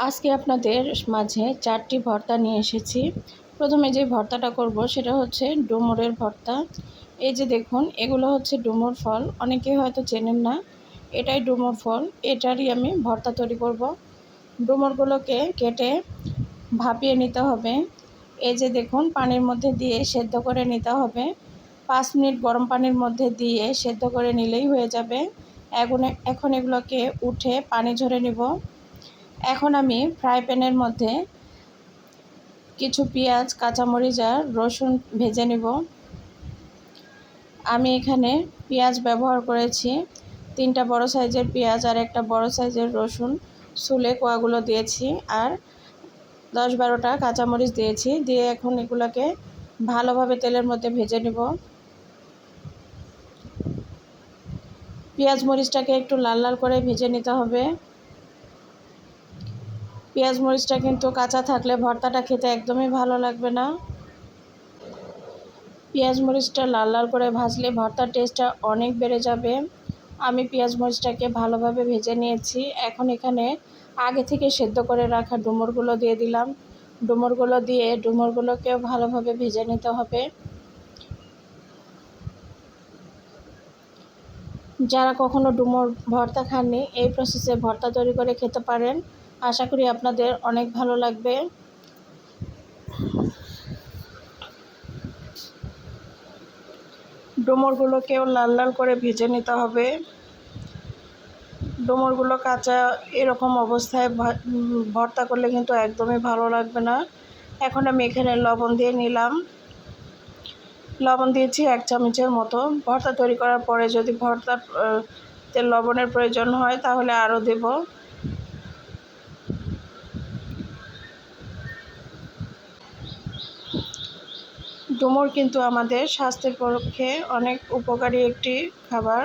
আজকে আপনাদের মাঝে চারটি ভর্তা নিয়ে এসেছি। প্রথমে যে ভর্তাটা করব সেটা হচ্ছে ডুমুরের ভর্তা। এই যে দেখুন, এগুলো হচ্ছে ডুমুর ফল। অনেকে হয়তো চেনেন না, এটাই ডুমুর ফল। এটারই আমি ভর্তা তৈরি করব। ডুমুরগুলোকে কেটে ভাপিয়ে নিতে হবে। এই যে দেখুন, পানির মধ্যে দিয়ে সেদ্ধ করে নিতে হবে। পাঁচ মিনিট গরম পানির মধ্যে দিয়ে সেদ্ধ করে নিলেই হয়ে যাবে। এখন এখন এগুলোকে উঠে পানি ঝরে নিব। এখন আমি ফ্রাই প্যানের মধ্যে কিছু পেঁয়াজ, কাঁচামরিচ আর রসুন ভেজে নেব। আমি এখানে পেঁয়াজ ব্যবহার করেছি। তিনটা বড় সাইজের পেঁয়াজ আর একটা বড় সাইজের রসুন। সুলে কোয়াগুলো দিয়েছি আর দশ বারোটা কাঁচামরিচ দিয়েছি। দিয়ে এখন এগুলোকে ভালোভাবে তেলের মধ্যে ভেজে নেব। পেঁয়াজ মরিচটাকে একটু লাল লাল করে ভেজে নিতে হবে। পেঁয়াজ মরিচটা কিন্তু কাঁচা থাকলে ভর্তাটা খেতে একদমই ভালো লাগবে না। পেঁয়াজ মরিচটা লাল লাল করে ভাজলে ভর্তার টেস্টটা অনেক বেড়ে যাবে। আমি পেঁয়াজ মরিচটাকে ভালোভাবে ভেজে নিয়েছি। এখন এখানে আগে থেকে সেদ্ধ করে রাখা ডুমুরগুলো দিয়ে দিলাম। ডুমুরগুলো দিয়ে ডুমুরগুলোকেও ভালোভাবে ভেজে নিতে হবে। যারা কখনো ডুমুর ভর্তা খাননি, এই প্রসেসে ভর্তা তৈরি করে খেতে পারেন। আশা করি আপনাদের অনেক ভালো লাগবে। ডোমরগুলোকেও লাল লাল করে ভেজে নিতে হবে। ডোমরগুলো কাঁচা এরকম অবস্থায় ভর্তা করলে কিন্তু একদমই ভালো লাগবে না। এখন আমি এখানে লবণ দিয়ে নিলাম। লবণ দিয়েছি এক চামচের মতো। ভর্তা তৈরি করার পরে যদি ভর্তা লবণের প্রয়োজন হয় তাহলে আরও দেব। ডুমুর কিন্তু আমাদের স্বাস্থ্যের পক্ষে অনেক উপকারী একটি খাবার।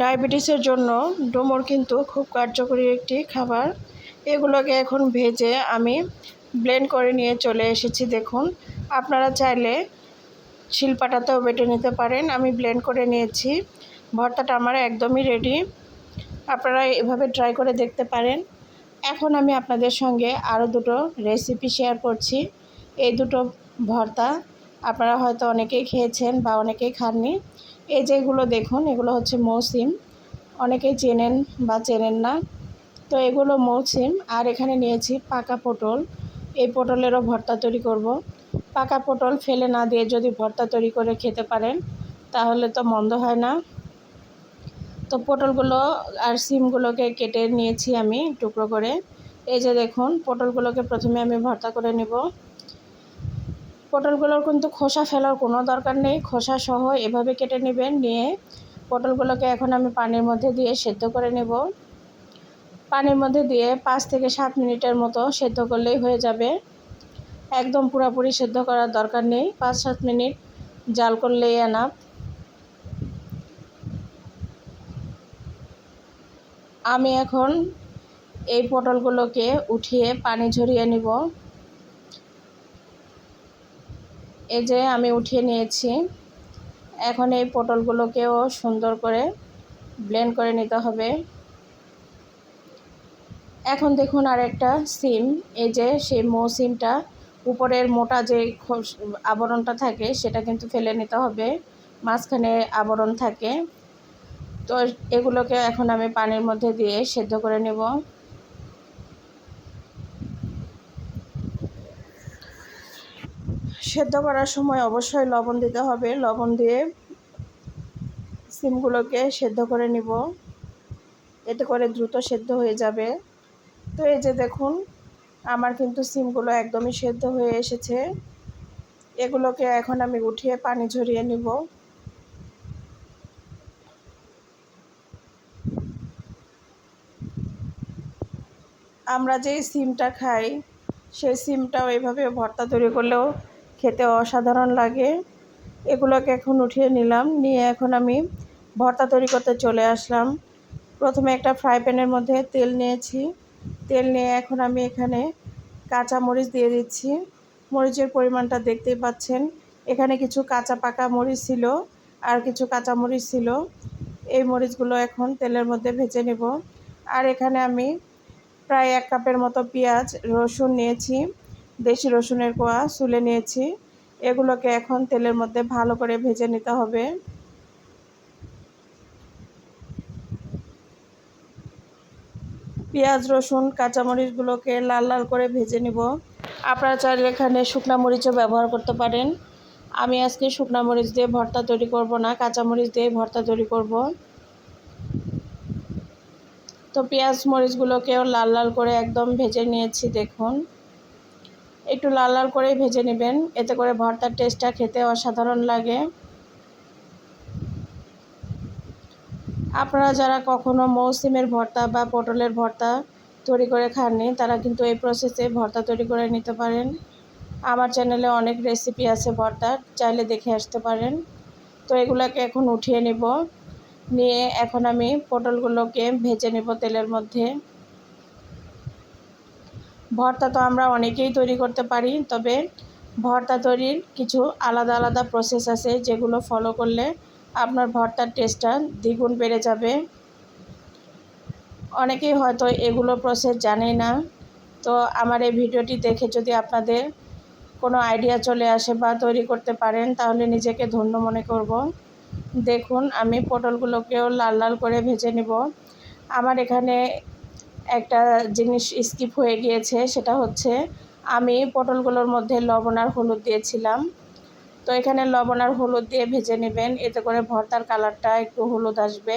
ডায়াবেটিসের জন্য ডুমুর কিন্তু খুব কার্যকরী একটি খাবার। এগুলোকে এখন ভেজে আমি ব্লেন্ড করে নিয়ে চলে এসেছি, দেখুন। আপনারা চাইলে শিলপাটাতেও বেটে নিতে পারেন। আমি ব্লেন্ড করে নিয়েছি। ভর্তাটা আমার একদমই রেডি। আপনারা এভাবে ট্রাই করে দেখতে পারেন। এখন আমি আপনাদের সঙ্গে আরও দুটো রেসিপি শেয়ার করছি। এই দুটো ভর্তা আপনারা হয়তো অনেকেই খেয়েছেন বা অনেকেই খাননি। এই যেগুলো দেখুন, এগুলো হচ্ছে মৌসিম। অনেকেই চেনেন বা চেনেন না। তো এগুলো মৌসিম, আর এখানে নিয়েছি পাকা পটল। এই পটলেরও ভর্তা তৈরি করব। পাকা পটল ফেলে না দিয়ে যদি ভর্তা তৈরি করে খেতে পারেন, তাহলে তো মন্দ হয় না। তো পটলগুলো আর সিমগুলোকে কেটে নিয়েছি আমি টুকরো করে। এই যে দেখুন, পটলগুলোকে প্রথমে আমি ভর্তা করে নেব। পটলগুলোর কিন্তু খোসা ফেলার কোনো দরকার নেই। খোসা সহ এভাবে কেটে নেবেন, নিয়ে পটলগুলোকে এখন আমি পানির মধ্যে দিয়ে সেদ্ধ করে নেব। পানির মধ্যে দিয়ে পাঁচ থেকে সাত মিনিটের মতো সেদ্ধ করলেই হয়ে যাবে। একদম পুরোপুরি সেদ্ধ করার দরকার নেই। পাঁচ সাত মিনিট জাল করলেই এনাফ। আমি এখন এই পটলগুলোকে উঠিয়ে পানি ঝরিয়ে নিব। এই যে আমি উঠিয়ে নিয়েছি। এখন এই পটলগুলোকেও সুন্দর করে ব্লেন্ড করে নিতে হবে। এখন দেখুন আর একটা সিম। এই যে সেই মৌ সিমটা উপরের মোটা যে আবরণটা থাকে, সেটা কিন্তু ফেলে নিতে হবে। মাঝখানে আবরণ থাকে। তো এগুলোকে এখন আমি পানির মধ্যে দিয়ে সেদ্ধ করে নেব। সেদ্ধ করার সময় অবশ্যই লবণ দিতে হবে। লবণ দিয়ে সিমগুলোকে সেদ্ধ করে নিব। এতে করে দ্রুত সেদ্ধ হয়ে যাবে। তো এই যে দেখুন, আমার কিন্তু সিমগুলো একদমই সেদ্ধ হয়ে এসেছে। এগুলোকে এখন আমি উঠিয়ে পানি ঝরিয়ে নিব। আমরা যেই সিমটা খাই, সেই সিমটাও এভাবে ভর্তা তৈরি করলেও খেতে অসাধারণ লাগে। এগুলোকে এখন উঠিয়ে নিলাম। নিয়ে এখন আমি ভর্তা তৈরি করতে চলে আসলাম। প্রথমে একটা ফ্রাই প্যানের মধ্যে তেল নিয়েছি। তেল নিয়ে এখন আমি এখানে কাঁচা মরিচ দিয়ে দিচ্ছি। মরিচের পরিমাণটা দেখতেই পাচ্ছেন। এখানে কিছু কাঁচা পাকা মরিচ ছিল আর কিছু কাঁচা মরিচ ছিল। এই মরিচগুলো এখন তেলের মধ্যে ভেজে নেব। আর এখানে আমি প্রায় এক কাপের মতো পেঁয়াজ, রসুন নিয়েছি। দেশি রসুনের কোয়া চুলে নিয়েছি। এগুলোকে এখন তেলের মধ্যে ভালো করে ভেজে নিতে হবে। পেঁয়াজ, রসুন, কাঁচামরিচগুলোকে লাল লাল করে ভেজে নিব। আপনারা চাইলে এখানে শুকনা মরিচও ব্যবহার করতে পারেন। আমি আজকে শুকনা মরিচ দিয়ে ভর্তা তৈরি করব না, কাঁচামরিচ দিয়ে ভর্তা তৈরি করব। তো পেঁয়াজ মরিচগুলোকেও লাল লাল করে একদম ভেজে নিয়েছি, দেখুন। একটু লাল লাল করেই ভেজে নেবেন। এতে করে ভর্তার টেস্টটা খেতে অসাধারণ লাগে। আপনারা যারা কখনো মৌসিমের ভর্তা বা পটলের ভর্তা তৈরি করে খাননি, তারা কিন্তু এই প্রসেসে ভর্তা তৈরি করে নিতে পারেন। আমার চ্যানেলে অনেক রেসিপি আছে ভর্তার চাইলে দেখে আসতে পারেন। তো এগুলোকে এখন উঠিয়ে নিব। নিয়ে এখন আমি পটলগুলোকে ভেজে নেব তেলের মধ্যে। ভর্তা তো আমরা অনেকেই তৈরি করতে পারি, তবে ভর্তা তৈরির কিছু আলাদা আলাদা প্রসেস আছে যেগুলো ফলো করলে আপনার ভর্তার টেস্টটা দ্বিগুণ বেড়ে যাবে। অনেকেই হয়তো এগুলো প্রসেস জানেই না। তো আমার এই ভিডিওটি দেখে যদি আপনাদের কোনো আইডিয়া চলে আসে বা তৈরি করতে পারেন, তাহলে নিজেকে ধন্য মনে করব। দেখুন, আমি পটলগুলোকেও লাল লাল করে ভেজে নেব। আমার এখানে একটা জিনিস স্কিপ হয়ে গিয়েছে, সেটা হচ্ছে আমি পটলগুলোর মধ্যে লবণ আর হলুদ দিয়েছিলাম। তো এখানে লবণ আর হলুদ দিয়ে ভেজে নেবেন, এতে করে ভর্তার কালারটা একটু হলুদ আসবে।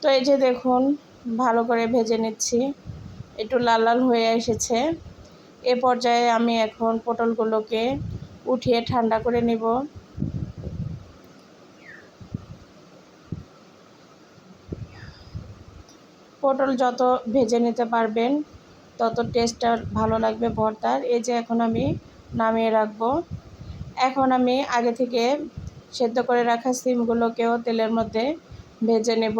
তো এই যে দেখুন, ভালো করে ভেজে নিচ্ছি, একটু লাল লাল হয়ে এসেছে। এ পর্যায়ে আমি এখন পটলগুলোকে উঠিয়ে ঠান্ডা করে নিব। পটল যত ভেজে নিতে পারবেন, তত টেস্টটা ভালো লাগবে ভর্তার। এই যে এখন আমি নামিয়ে রাখব। এখন আমি আগে থেকে সেদ্ধ করে রাখা সিমগুলোকেও তেলের মধ্যে ভেজে নেব।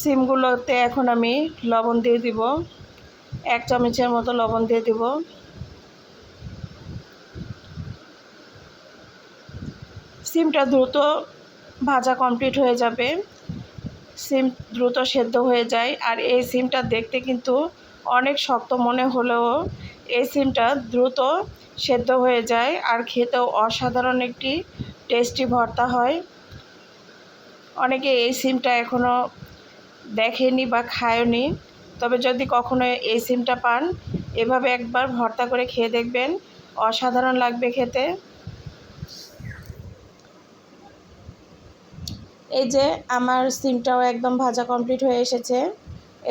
সিমগুলোতে এখন আমি লবণ দিয়ে দিব। এক চামচের মতো লবণ দিয়ে দিব। সিমটা দ্রুত ভাজা কমপ্লিট হয়ে যাবে। সিম দ্রুত সেদ্ধ হয়ে যায়। আর এই সিমটা দেখতে কিন্তু অনেক শক্ত মনে হলেও এই সিমটা দ্রুত সেদ্ধ হয়ে যায় আর খেতেও অসাধারণ একটি টেস্টি ভর্তা হয়। অনেকে এই সিমটা এখনও দেখেনি বা খায়নি। তবে যদি কখনো এই সিমটা পান, এভাবে একবার ভর্তা করে খেয়ে দেখবেন। অসাধারণ লাগবে খেতে। এই যে আমার সিমটাও একদম ভাজা কমপ্লিট হয়ে এসেছে।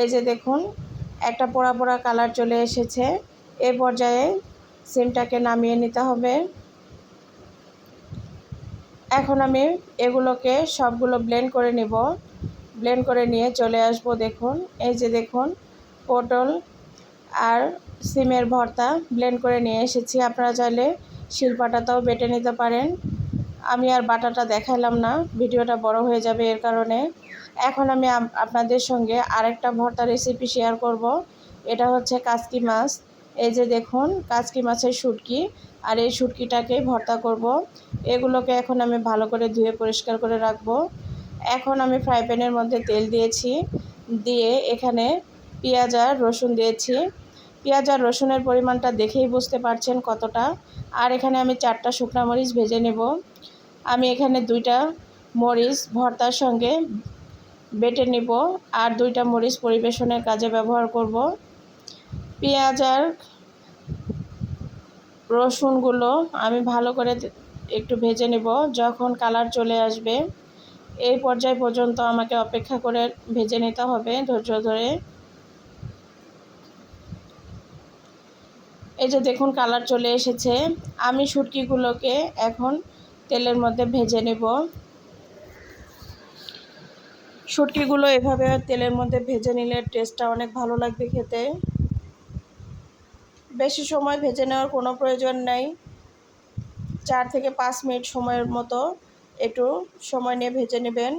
এই যে দেখুন, একটা পোড়া পোড়া কালার চলে এসেছে। এ পর্যায়ে সিমটাকে নামিয়ে নিতে হবে। এখন আমি এগুলোকে সবগুলো ব্লেন্ড করে নেব। ব্লেন্ড করে নিয়ে চলে আসব দেখুন। এই যে দেখুন, পটল আর সিমের ভর্তা ব্লেন্ড করে নিয়ে এসেছি। আপনারা চাইলে শিলপাটাটাও বেটে নিতে পারেন। আমি আর বাটাটা দেখালাম না, ভিডিওটা বড় হয়ে যাবে এর কারণে। এখন আমি আপনাদের সঙ্গে আরেকটা ভর্তা রেসিপি শেয়ার করব, এটা হচ্ছে কাসকি মাছ। এই যে দেখুন, কাসকি মাছের শুটকি, আর এই শুটকিটাকে ভর্তা করব। এগুলোকে এখন আমি ভালো করে ধুয়ে পরিষ্কার করে রাখব। এখন আমি ফ্রাই প্যানের মধ্যে তেল দিয়েছি, দিয়ে এখানে পেঁয়াজ আর রসুন দিয়েছি। পেঁয়াজ আর রসুনের পরিমাণটা দেখেই বুঝতে পারছেন কতটা। আর এখানে আমি চারটা শুকনো মরিচ ভেজে নেব। আমি এখানে দুইটা মরিচ ভর্তার সঙ্গে বেটে নিব আর দুইটা মরিচ পরিবেশনের কাজে ব্যবহার করব। পেঁয়াজ আর রসুনগুলো আমি ভালো করে একটু ভেজে নেব, যখন কালার চলে আসবে। এই পর্যায় পর্যন্ত আমাকে অপেক্ষা করে ভেজে নিতে হবে ধৈর্য ধরে। এই যে দেখুন, কালার চলে এসেছে। আমি শুটকিগুলোকে এখন তেলের মধ্যে ভেজে নেব। শুটকিগুলো এভাবে তেলের মধ্যে ভেজে নিলে টেস্টটা অনেক ভালো লাগবে খেতে। বেশি সময় ভেজে নেওয়ার কোনো প্রয়োজন নেই। চার থেকে পাঁচ মিনিট সময়ের মতো একটু সময় নিয়ে ভেজে নেবেন।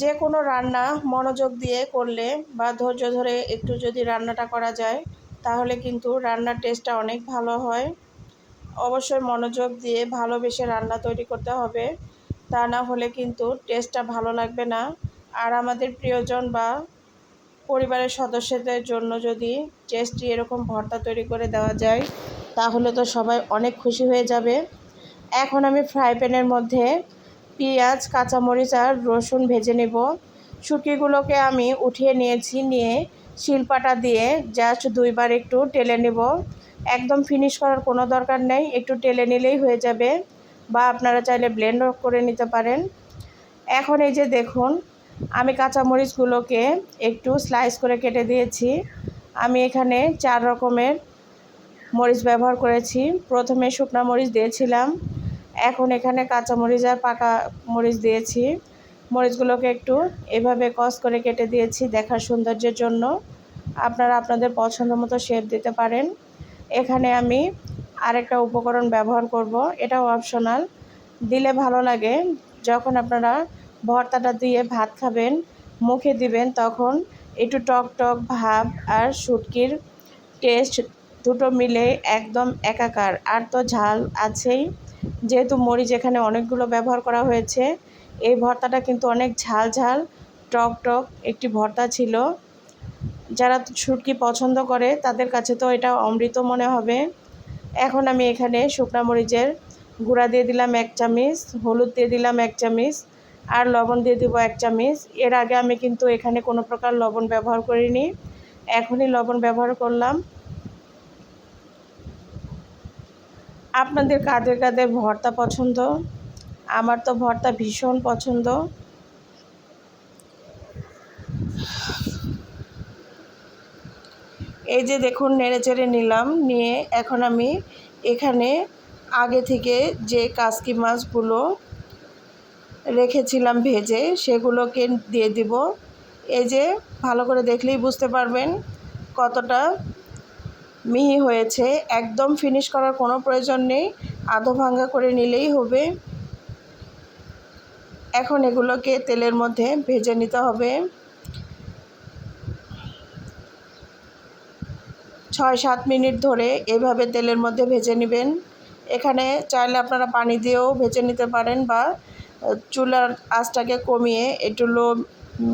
যে কোনো রান্না মনোযোগ দিয়ে করলে বা ধৈর্য ধরে একটু যদি রান্নাটা করা যায় তাহলে কিন্তু রান্নার টেস্টটা অনেক ভালো হয়। অবশ্যই মনোযোগ দিয়ে ভালোবেসে রান্না তৈরি করতে হবে। তা না হলে কিন্তু টেস্টটা ভালো লাগবে না। আর আমাদের প্রিয়জন বা পরিবারের সদস্যদের জন্য যদি টেস্টি এরকম ভর্তা তৈরি করে দেওয়া যায়, তাহলে তো সবাই অনেক খুশি হয়ে যাবে। এখন আমি ফ্রাই প্যানের মধ্যে পেঁয়াজ, কাঁচামরিচ আর রসুন ভেজে নেব। শুটকিগুলোকে আমি উঠিয়ে নিয়েছি নিয়ে শিলপাটা দিয়ে জাস্ট দুইবার একটু টেলে নেব। একদম ফিনিশ করার কোনো দরকার নেই, একটু টেলে নিলেই হয়ে যাবে বা আপনারা চাইলে ব্লেন্ডও করে নিতে পারেন। এখন এই যে দেখুন, আমি কাঁচামরিচগুলোকে একটু স্লাইস করে কেটে দিয়েছি। আমি এখানে চার রকমের মরিচ ব্যবহার করেছি। প্রথমে শুকনো মরিচ দিয়েছিলাম, এখন এখানে কাঁচা মরিচ আর পাকা মরিচ দিয়েছি। মরিচগুলোকে একটু এভাবে কস করে কেটে দিয়েছি দেখার সৌন্দর্যের জন্য। আপনারা আপনাদের পছন্দ মতো শেপ দিতে পারেন। এখানে আমি আরেকটা উপকরণ ব্যবহার করব, এটাও অপশনাল দিলে ভালো লাগে, যখন আপনারা ভর্তাটা দিয়ে ভাত খাবেন, মুখে দিবেন, তখন একটু টক টক ভাব আর শুটকির টেস্ট দুটো মিলে একদম একাকার। আর তো ঝাল আছেই, যেহেতু মরিচ এখানে অনেকগুলো ব্যবহার করা হয়েছে এই ভর্তাটা কিন্তু অনেক ঝাল ঝাল, টক টক একটি ভর্তা ছিল। যারা শুটকি পছন্দ করে তাদের কাছে তো এটা অমৃত মনে হবে। এখন আমি এখানে শুকনা মরিচের গুঁড়া দিয়ে দিলাম এক চামিচ, হলুদ দিয়ে দিলাম এক চামিচ, আর লবণ দিয়ে দেবো এক চামিচ। এর আগে আমি কিন্তু এখানে কোনো প্রকার লবণ ব্যবহার করিনি। এখনই লবণ ব্যবহার করলাম। আপনাদের কাদের কাদের ভর্তা পছন্দ? আমার তো ভর্তা ভীষণ পছন্দ। এই যে দেখুন, নেড়ে চেড়ে নিলাম, নিয়ে এখন আমি এখানে আগে থেকে যে কাসকি মাছগুলো রেখেছিলাম ভেজে, সেগুলোকে দিয়ে দিব। এই যে, ভালো করে দেখলেই বুঝতে পারবেন কতটা মিহি হয়েছে। একদম ফিনিশ করার কোনো প্রয়োজন নেই। আধো ভাঙ্গা করে নিলেই হবে। এখন এগুলোকে তেলের মধ্যে ভেজে নিতে হবে। ছয় সাত মিনিট ধরে এভাবে তেলের মধ্যে ভেজে নেবেন। এখানে চাইলে আপনারা পানি দিয়েও ভেজে নিতে পারেন বা চুলার আঁচটাকে কমিয়ে একটু লো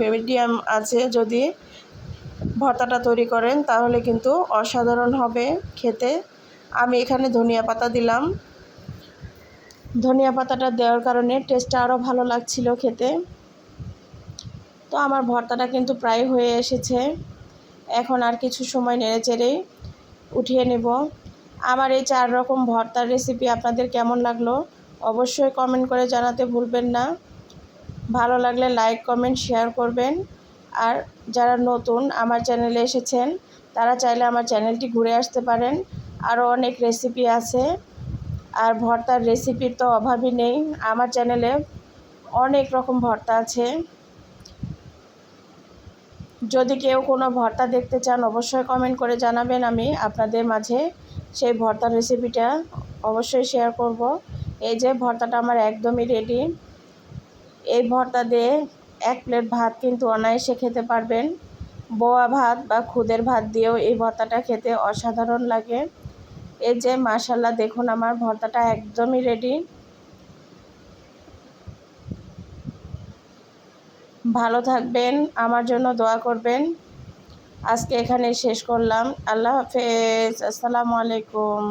মিডিয়াম আছে যদি ভর্তাটা তৈরি করেন তাহলে কিন্তু অসাধারণ হবে খেতে। আমি এখানে ধনিয়া পাতা দিলাম। ধনিয়া পাতাটা দেওয়ার কারণে টেস্টটা আরও ভালো লাগছিল খেতে। তো আমার ভর্তাটা কিন্তু প্রায় হয়ে এসেছে। এখন আর কিছু সময় নেড়ে চেড়েই উঠিয়ে নেব। আমার এই চার রকম ভর্তার রেসিপি আপনাদের কেমন লাগল অবশ্যই কমেন্ট করে জানাতে ভুলবেন না। ভালো লাগলে লাইক কমেন্ট শেয়ার করবেন। আর যারা নতুন আমার চ্যানেলে এসেছেন, তারা চাইলে আমার চ্যানেলটি ঘুরে আসতে পারেন। আরও অনেক রেসিপি আছে। আর ভর্তার রেসিপির তো অভাবই নেই। আমার চ্যানেলে অনেক রকম ভর্তা আছে। যদি কেউ কোনো ভর্তা দেখতে চান, অবশ্যই কমেন্ট করে জানাবেন আমি আপনাদের মাঝে। সেই ভর্তার রেসিপিটা অবশ্যই শেয়ার করব। এই যে ভর্তাটা আমার একদমই রেডি এই ভর্তা দিয়ে এক প্লেট ভাত কিন্তু অনায়াসে খেতে পারবেন। বোয়া ভাত বা খুদের ভাত দিয়েও এই ভর্তাটা খেতে অসাধারণ লাগে। এই যে মাশাল্লাহ দেখুন আমার ভর্তাটা একদমই রেডি ভালো থাকবেন, আমার জন্য দোয়া করবেন। আজকে এখানে শেষ করলাম। আল্লাহ হাফেজ। আসসালামু আলাইকুম।